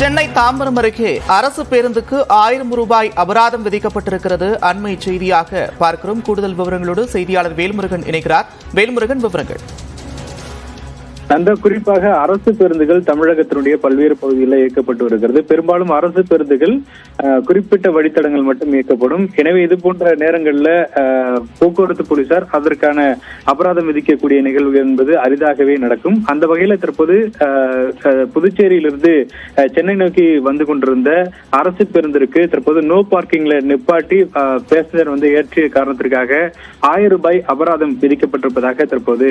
சென்னை தாம்பரம் அருகே அரசு பேருந்துக்கு ஆயிரம் ரூபாய் அபராதம் விதிக்கப்பட்டிருக்கிறது. அண்மை செய்தியாக பார்க்கிறோம். கூடுதல் விவரங்களோடு செய்தியாளர் வேல்முருகன் இணைகிறார். வேல்முருகன் விவரங்கள். அந்த குறிப்பாக அரசு பேருந்துகள் தமிழகத்தினுடைய பல்வேறு பகுதிகளில் இயக்கப்பட்டு வருகிறது. பெரும்பாலும் அரசு பேருந்துகள் குறிப்பிட்ட வழித்தடங்கள் மட்டும் இயக்கப்படும். எனவே இது போன்ற நேரங்களில் போக்குவரத்து போலீசார் அதற்கான அபராதம் விதிக்கக்கூடிய நிகழ்வு என்பது அரிதாகவே நடக்கும். அந்த வகையில தற்போது புதுச்சேரியிலிருந்து சென்னை நோக்கி வந்து கொண்டிருந்த அரசு பேருந்திற்கு தற்போது நோ பார்க்கிங்ல நிப்பாட்டி பேசஞ்சர் வந்து ஏற்றிய காரணத்திற்காக ஆயிரம் ரூபாய் அபராதம் விதிக்கப்பட்டிருப்பதாக தற்போது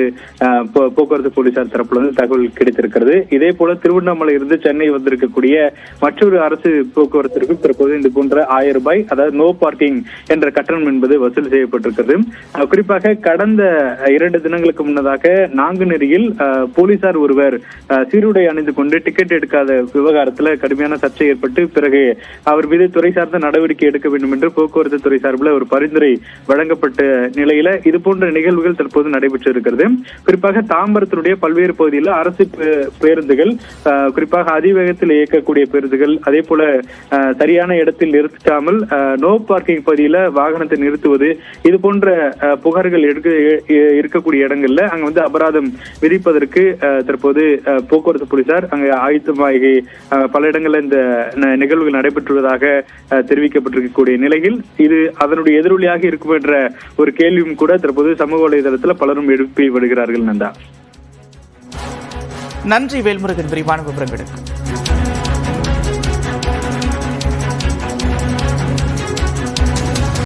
போ- போக்குவரத்து போலீசார் தரப்புலேருந்து தகவல் கிடைத்திருக்கிறது. இதே போல திருவண்ணாமலை இருந்து சென்னை வந்திருக்கக்கூடிய மற்றொரு அரசு போக்குவரத்திற்கும் தற்போது இது போன்ற ஆயிரம் ரூபாய் அதாவது நோ பார்க்கிங் என்ற கட்டணம் என்பது வசூல் செய்யப்பட்டிருக்கிறது. குறிப்பாக கடந்த இரண்டு தினங்களுக்கு முன்னதாக நாங்குநேரியில் போலீசார் ஒருவர் சீருடை அணிந்து கொண்டு டிக்கெட் எடுக்காத விவகாரத்தில் கடுமையான சர்ச்சை ஏற்பட்டு பிறகு அவர் மீது துறை சார்ந்த நடவடிக்கை எடுக்க வேண்டும் என்று போக்குவரத்து துறை சார்பில் ஒரு பரிந்துரை வழங்கப்பட்ட நிலையில இது போன்ற நிகழ்வுகள் தற்போது நடைபெற்று இருக்கிறது குறிப்பாக தாம்பரத்தினுடைய பல்வேறு பகுதியில் அரசு பே- பேருந்துகள் குறிப்பாக அதிவேகத்தில் இயக்கக்கூடிய பேருந்துகள் அதே போல அஹ், சரியான இடத்தில் நிறுத்தாமல் நோ பார்க்கிங் பகுதியில் வாகனத்தை நிறுத்துவது இது போன்ற புகார்கள் எடுக்க இருக்கக்கூடிய இடங்கள்ல அங்க வந்து அபராதம் விதிப்பதற்கு அஹ், தற்போது அஹ், போக்குவரத்து போலீசார் அங்க ஆயுதமாகி அஹ், பல இடங்கள்ல இந்த ந- நிகழ்வுகள் நடைபெற்றுவதாக அஹ், தெரிவிக்கப்பட்டிருக்கக்கூடிய நிலையில் இது அதனுடைய எதிரொலியாக இருக்கும் என்ற ஒரு கேள்வியும் கூட தற்போது சமூக வலைதளத்தில் பலரும் எழுப்பி வருகிறார்கள் நந்தா. நன்றி வேல்முருகன். விரிவான விவரங்களுக்கு.